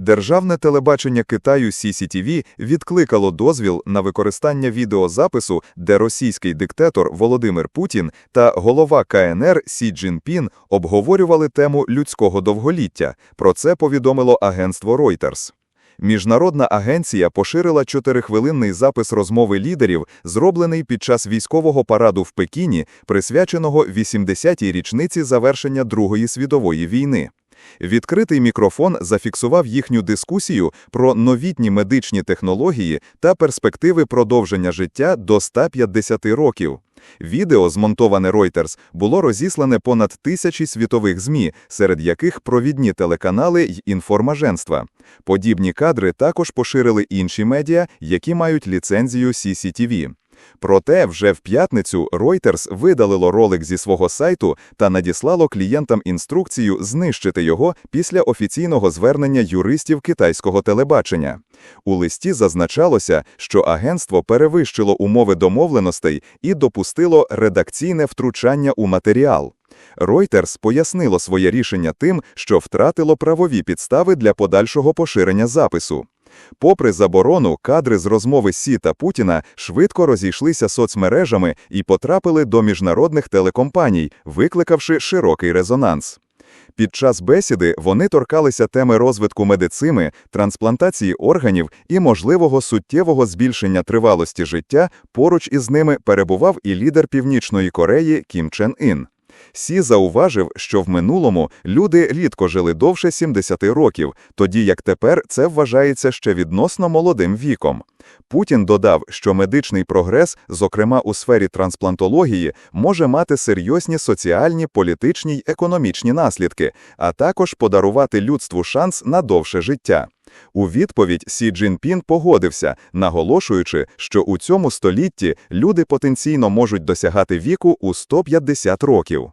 Державне телебачення Китаю CCTV відкликало дозвіл на використання відеозапису, де російський диктатор Володимир Путін та голова КНР Сі Цзіньпін обговорювали тему людського довголіття. Про це повідомило агентство Reuters. Міжнародна агенція поширила чотирихвилинний запис розмови лідерів, зроблений під час військового параду в Пекіні, присвяченого 80-й річниці завершення Другої світової війни. Відкритий мікрофон зафіксував їхню дискусію про новітні медичні технології та перспективи продовження життя до 150 років. Відео, змонтоване Reuters, було розіслане понад тисячі світових ЗМІ, серед яких провідні телеканали й інформаженства. Подібні кадри також поширили інші медіа, які мають ліцензію CCTV. Проте вже в п'ятницю Reuters видалило ролик зі свого сайту та надіслало клієнтам інструкцію знищити його після офіційного звернення юристів китайського телебачення. У листі зазначалося, що агентство перевищило умови домовленостей і допустило редакційне втручання у матеріал. Reuters пояснило своє рішення тим, що втратило правові підстави для подальшого поширення запису. Попри заборону, кадри з розмови Сі та Путіна швидко розійшлися соцмережами і потрапили до міжнародних телекомпаній, викликавши широкий резонанс. Під час бесіди вони торкалися теми розвитку медицини, трансплантації органів і можливого суттєвого збільшення тривалості життя. Поруч із ними перебував і лідер Північної Кореї Кім Чен Ін. Сі зауважив, що в минулому люди рідко жили довше 70 років, тоді як тепер це вважається ще відносно молодим віком. Путін додав, що медичний прогрес, зокрема у сфері трансплантології, може мати серйозні соціальні, політичні й економічні наслідки, а також подарувати людству шанс на довше життя. У відповідь Сі Цзіньпін погодився, наголошуючи, що у цьому столітті люди потенційно можуть досягати віку у 150 років.